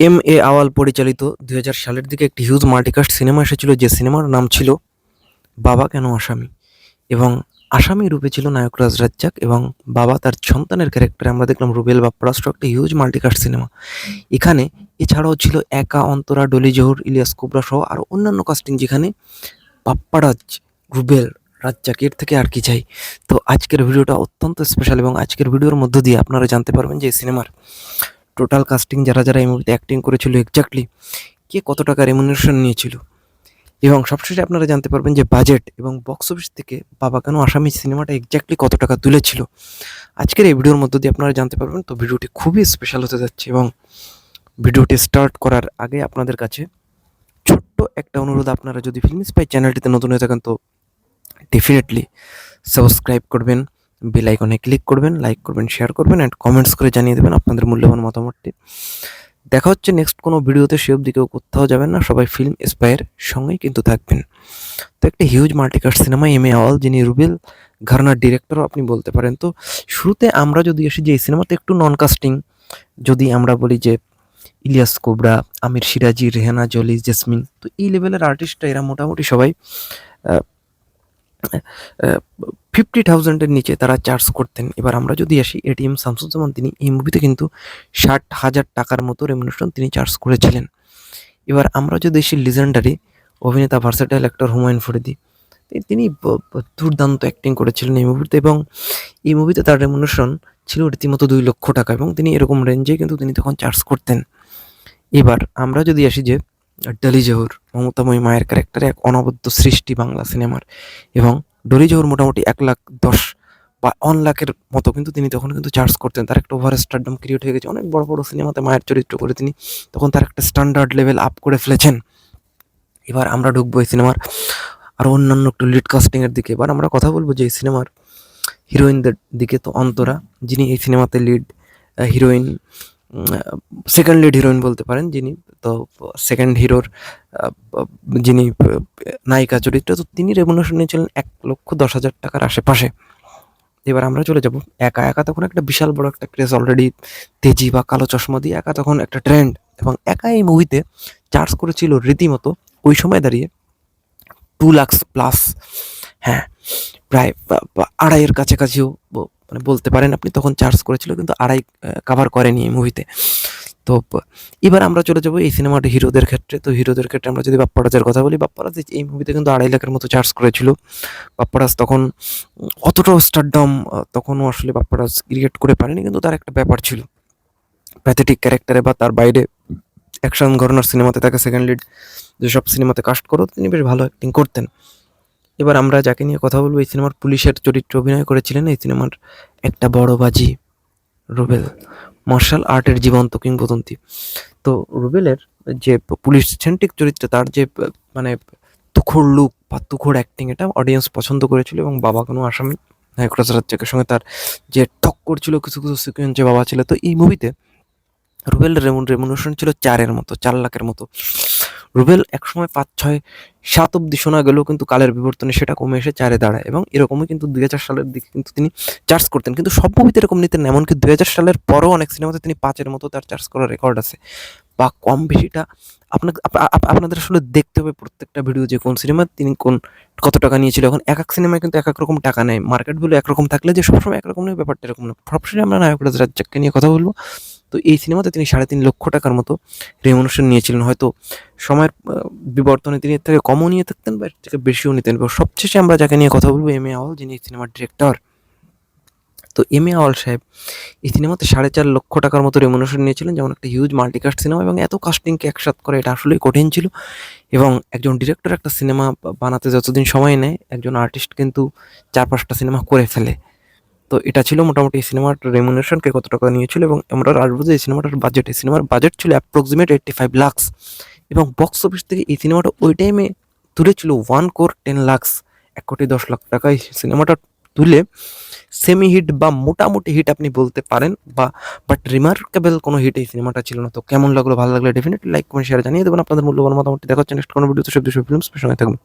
M A আওয়াল পরিচালিত দুই হাজার সালের দিকে একটি হিউজ মাল্টিকাস্ট সিনেমা এসেছিল, যে সিনেমার নাম ছিল বাবা কেন আসামি? এবং আসামি রূপে ছিল নায়ক রাজ রাজ্জাক এবং বাবা তার সন্তানের ক্যারেক্টারে আমরা দেখলাম রুবেল বাপ্পারাস্ট্র একটা হিউজ মাল্টিকাস্ট সিনেমা এখানে এছাড়াও ছিল একা, অন্তরা, ডলি জহুর, ইলিয়াস কোবরা সহ আরও অন্যান্য কাস্টিং যেখানে বাপ্পারাজ, রুবেল, রাজ্জাক, এর থেকে আর কি চাই। তো আজকের ভিডিওটা অত্যন্ত স্পেশাল এবং আজকের ভিডিওর মধ্য দিয়ে আপনারা জানতে পারবেন যে সিনেমার টোটাল কাস্টিং যারা যারা এই মুভিতে অ্যাক্টিং করেছিল এক্স্যাক্টলি কে কত টাকা রেমুনারেশন নিয়েছিল? এবং সবশেষে আপনারা জানতে পারবেন যে বাজেট এবং বক্স অফিস থেকে বাবা কেন আসামি সিনেমাটা এক্স্যাক্টলি কত টাকা তুলেছিল? আজকের এই ভিডিওর মধ্য দিয়ে আপনারা জানতে পারবেন, তো ভিডিওটি খুবই স্পেশাল হতে যাচ্ছে এবং ভিডিওটি স্টার্ট করার আগে আপনাদের কাছে ছোট্ট একটা অনুরোধ, আপনারা যদি ফিল্ম স্পাই চ্যানেলটিতে নতুন হয়ে থাকেন, তো ডেফিনেটলি সাবস্ক্রাইব করবেন। বেল আইকনে ক্লিক করবেন লাইক করবেন শেয়ার করবেন অ্যান্ড কমেন্টস করে জানিয়ে দেবেন আপনাদের মূল্যবান মতামতটি। দেখা হচ্ছে নেক্সট কোনো ভিডিওতে, সে অবধি কেউ কোথাও যাবেন না, সবাই ফিল্ম এসপায়ার সঙ্গেই কিন্তু থাকবেন। তো একটা huge multicast cinema M A Awal যিনি রুবেল ঘরানার ডিরেক্টরও আপনি বলতে পারেন। তো শুরুতে আমরা যদি আসি, যে এই সিনেমাতে একটু নন কাস্টিং যদি আমরা বলি যে ইলিয়াস কোবরা, আমির সিরাজি, রেহানা জলি, জেসমিন, তো এই লেভেলের আর্টিস্টরা এরা মোটামুটি সবাই ফিফটি থাউজেন্ডের নিচে তারা চার্জ করতেন। এবার আমরা যদি আসি এটিএম শামসুজ্জামান তিনি এই মুভিতে কিন্তু ষাট হাজার টাকার মতো রেমুনেশন তিনি চার্জ করেছিলেন। এবার আমরা যদি আসি লিজেন্ডারি অভিনেতা ভার্সেটাইল অ্যাক্টর হুমায়ুন ফরিদি, তিনি দুর্দান্ত অ্যাক্টিং করেছিলেন এই মুভিতে এবং এই মুভিতে তার রেমুনেশন ছিল রীতিমতো দুই লক্ষ টাকা এবং তিনি এরকম রেঞ্জে কিন্তু তিনি তখন চার্জ করতেন। এবার আমরা যদি আসি যে ডালি জহুর মমতাময়ী মায়ের ক্যারেক্টারে এক অনবদ্য সৃষ্টি বাংলা সিনেমার এবং ডলি জহুর মোটামুটি এক লাখ দশ বা ওয়ান লাখের মতো কিন্তু তিনি তখন কিন্তু চার্জ করতেন। তার একটা ওভার স্টারডম ক্রিয়েট হয়ে গেছে। অনেক বড় বড় সিনেমাতে মায়ের চরিত্র করে তিনি তখন তার একটা স্ট্যান্ডার্ড লেভেল আপ করে ফেলেছেন। এবার আমরা ঢুকবো এই সিনেমার আরও অন্যান্য একটু লিড কাস্টিংয়ের দিকে। এবার আমরা কথা বলব যে এই সিনেমার হিরোইনদের দিকে তো অন্তরা, যিনি এই সিনেমাতে lead heroine second lead heroine বলতে পারেন যিনি, তো সেকেন্ড হিরোর যিনি নায়িকা চরিত্র, তো তিনি রেমুনেশন নিয়েছিলেন এক লক্ষ দশ হাজার টাকার আশেপাশে। এবার আমরা চলে যাব। একা একা তখন একটা বিশাল বড় একটা ক্রেজ অলরেডি তেজি বা কালো চশমা দিয়ে একা তখন একটা ট্রেন্ড এবং একা এই মুভিতে চার্জ করেছিল রীতিমতো ওই সময় দাঁড়িয়ে টু লাক্স প্লাস হ্যাঁ প্রায় আড়াইয়ের কাছাকাছিও মানে বলতে পারেন আপনি তখন চার্জ করেছিল কিন্তু আড়াই কাভার করেনি এই মুভিতে তো। এবার আমরা চলে যাব এই সিনেমাটা হিরোদের ক্ষেত্রে। তো হিরোদের ক্ষেত্রে আমরা যদি বাপ্পারাজের কথা বলি, বাপ্পারাজ এই মুভিতে কিন্তু আড়াই লাখের মতো চার্জ করেছিল। বাপ্পারাজ তখন অতটাও স্টারডম তখনও আসলে বাপ্পারাজ ক্রিয়েট করে পারেনি, কিন্তু তার একটা ব্যাপার ছিল। প্যাথেটিক ক্যারেক্টারে বা তার বাইরে অ্যাকশন ঘটনার সিনেমাতে তাকে সেকেন্ড লিড যেসব সিনেমাতে কাস্ট করো, তিনি বেশ ভালো অ্যাক্টিং করতেন। এবার আমরা যাকে নিয়ে কথা বলব, এই সিনেমার পুলিশের চরিত্রে অভিনয় করেছিলেন এই সিনেমার একটা বড় বাজি, রুবেল। মার্শাল আর্টের জীবন্ত কিংবদন্তি। তো রুবেলের যে পুলিশ সেন্ট্রিক চরিত্র তার যে মানে তুখোড় লুক বা তুখোড় অ্যাক্টিং এটা অডিয়েন্স পছন্দ করেছিল এবং বাবা কোনো আসামি নায়ক রাজ্জাকের সঙ্গে তার যে টক্কর ছিল কিছু কিছু সিকুয়েন্সে বাবা ছিল। তো এই মুভিতে রুবেল রেমুন রেমুনেশন ছিল চারের মতো, চার লাখের মতো। রুবেল একসময় পাঁচ ছয় সাত অব্দি শোনা গেলেও কিন্তু কালের বিবর্তনে সেটা কমে এসে চারে দাঁড়ায় এবং এরকমই কিন্তু দুই হাজার সালের দিকে কিন্তু তিনি চার্জ করতেন। কিন্তু সব মুভিতে এরকম নিতেন এমনকি দুই হাজার সালের পরও অনেক সিনেমাতে তিনি পাঁচের মতো তার চার্জ করার রেকর্ড আছে। বা কম বেশিটা আপনাকে, আপ- আপ- আপনাদের আসলে দেখতে হবে প্রত্যেকটা ভিডিও যে কোন সিনেমা তিনি কোন কত টাকা নিয়েছিল। এখন এক এক সিনেমায় কিন্তু এক এক রকম টাকা নেয়। মার্কেটগুলো একরকম থাকলে যে সবসময় একরকম নেই ব্যাপারটা এরকম না সবসময় আমরা নায়ক রাজ, রাজ্জাককে নিয়ে কথা বলব। তো এই সিনেমাতে তিনি সাড়ে তিন লক্ষ টাকার মতো রেমুনেশন নিয়েছিলেন। হয়তো সময়ের বিবর্তনে তিনি এর থেকে কমও নিয়ে থাকতেন বা এর থেকে বেশিও নিতেন। এবং সবশেষে আমরা যাকে নিয়ে কথা বলব, এম এ আওয়াল, যিনি এই সিনেমার ডিরেক্টর তো এম এ আওয়াল সাহেব এই সিনেমাতে সাড়ে চার লক্ষ টাকার মতো রেমুনেশন নিয়েছিলেন, যেমন একটা হিউজ মাল্টিকাস্ট সিনেমা এবং এত কাস্টিংকে একসাথ করে এটা আসলেই কঠিন ছিল। এবং একজন ডিরেক্টর একটা সিনেমা বানাতে যতদিন সময় নেয়, একজন আর্টিস্ট কিন্তু চার পাঁচটা সিনেমা করে ফেলে। তো এটা ছিল মোটামুটি এই সিনেমার রেমুনেশন কে কত টাকা নিয়েছিল এবং আমরা আসব যে এই সিনেমাটার বাজেট এই সিনেমার বাজেট ছিল অ্যাপ্রক্সিমেট এইট্টি ফাইভ লাক্স এবং বক্স অফিস থেকে এই সিনেমাটা ওই টাইমে তুলেছিল ওয়ান কোর টেন লাক্স এক কোটি দশ লাখ টাকায় সিনেমাটা তুলে। সেমি হিট বা মোটামুটি হিট আপনি বলতে পারেন বা বাট রিমার্কেবল কোনো হিট এই সিনেমাটা ছিল না। তো কেমন লাগল, ভালো লাগলে ডেফিনেটলি লাইক কমেন্ট শেয়ার জানিয়ে দেবেন। আপনাদের মূল্যবান মতামত দেখা হচ্ছে নেক্সট কোনো ভিডিওতে সব দুশো ফিল্মস সঙ্গে থাকবেন